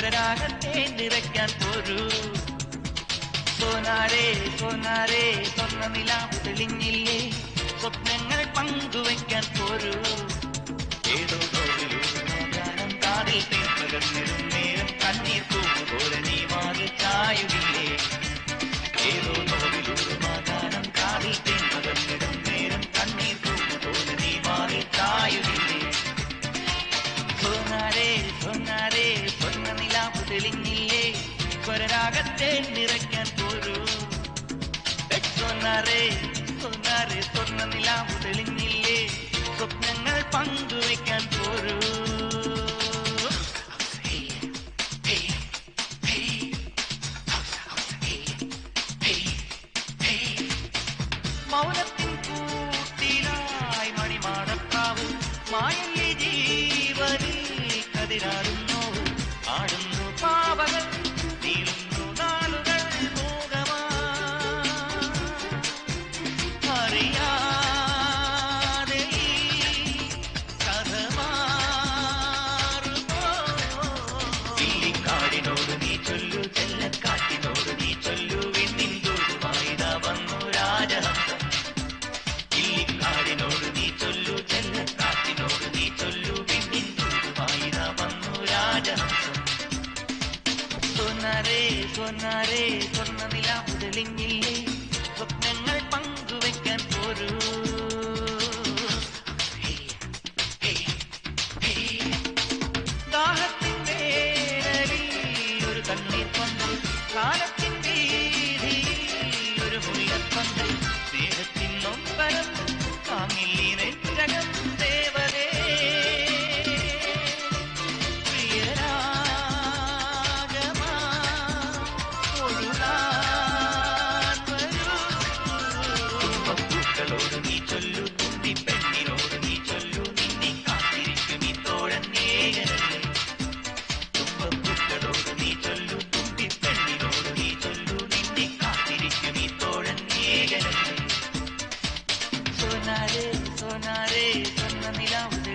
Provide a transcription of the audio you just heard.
സ്വരരാഗത്തെ നിറയ്ക്കാൻ പോരൂ. സോനാരേ സോനാരേ സ്വന്ന നിലാവ് തെളിഞ്ഞില്ലേ? സ്വപ്നങ്ങൾ പങ്കുവയ്ക്കാൻ പോരൂ. ഏതോ ഗാനം കാതിൽ തേപ്പകർന്നിടും നേരം കണ്ണീർ തെളിഞ്ഞില്ലേ കൊരരാഗത്തെ നിറയ്ക്കാൻ പോരൂ. സോനാരേ സോനാരേ സ്വർണ നിലാവ് തെളിഞ്ഞില്ലേ സ്വപ്നങ്ങൾ പങ്കുവയ്ക്കാൻ പോരൂ. മൗനത്തിൻ കൂട്ടിലായി മണിമാടപ്രാവ്. മായല്ലേ ജീവനിൽ കതിരാടുന്നു സൊന്നാരേ സൊന്നാരേ സ്വർണ നിലാവ് തെളിഞ്ഞില്ലേ sonaré, sonaré, sonaré, sonaré,